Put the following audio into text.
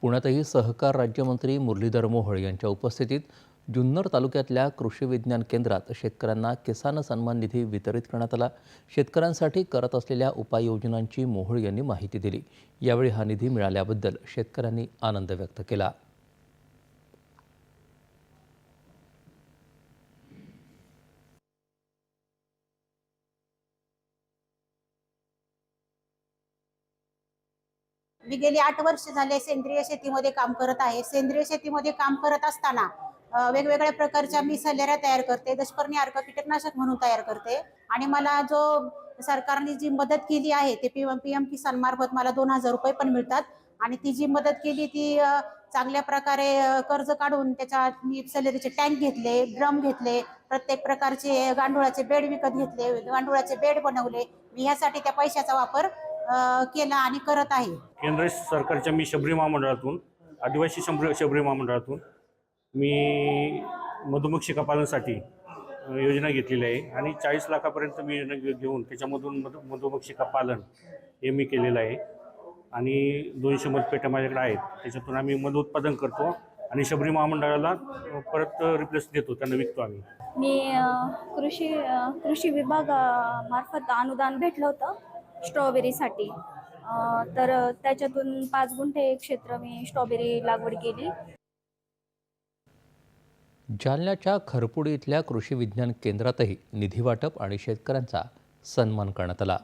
पुण्यातही सहकार राज्यमंत्री मुरलीधर मोहोळ यांच्या उपस्थितीत जुन्नर तालुक्यातल्या कृषी विज्ञान केंद्रात शेतकऱ्यांना किसान सन्मान निधी वितरित करण्यात आला. शेतकऱ्यांसाठी करत असलेल्या उपाययोजनांची मोहोळ यांनी माहिती दिली. यावेळी हा निधी मिळाल्याबद्दल शेतकऱ्यांनी आनंद व्यक्त केला. मी गेली आठ वर्ष झाले सेंद्रिय शेतीमध्ये काम करत आहे. सेंद्रिय शेतीमध्ये काम करत असताना वेगवेगळ्या प्रकारच्या मी सल्लेऱ्या तयार करते. दशपर्णी अर्क कीटकनाशक म्हणून तयार करते. आणि मला जो सरकारने जी मदत केली आहे ते पी पी एम किसान मार्फत मला दोन हजार रुपये पण मिळतात. आणि ती जी मदत केली ती चांगल्या प्रकारे कर्ज काढून त्याच्या मी सलेरीचे टँक घेतले ड्रम घेतले प्रत्येक प्रकारचे गांडुळाचे बेड विकत घेतले गांडुळाचे बेड बनवले. मी ह्यासाठी त्या पैशाचा वापर केला आणि करत आहे. केंद्र सरकारच्या मी शबरी महामंडळातून आदिवासी शंभर शबरी महामंडळातून मी मधुमक्षिका पालनासाठी योजना घेतलेली आहे. आणि चाळीस लाखापर्यंत मी योजना घे- घेऊन त्याच्यामधून मधु मधुमक्षिका पालन हे मी केलेलं आहे. आणि दोनशे मतपेट्या माझ्याकडे आहेत. त्याच्यातून आम्ही मध उत्पादन करतो आणि शबरी महामंडळाला परत रिप्लेस देतो त्यांना विकतो आम्ही. मी कृषी कृषी विभाग अ, मार्फत अनुदान भेटलं होतं. स्ट्रॉबेरीसाठी. तर त्याच्यातून पाच गुंठे क्षेत्र मी स्ट्रॉबेरी लागवड केली. जालन्याच्या खरपुडी इथल्या कृषी विज्ञान केंद्रातही निधी वाटप आणि शेतकऱ्यांचा सन्मान करण्यात आला.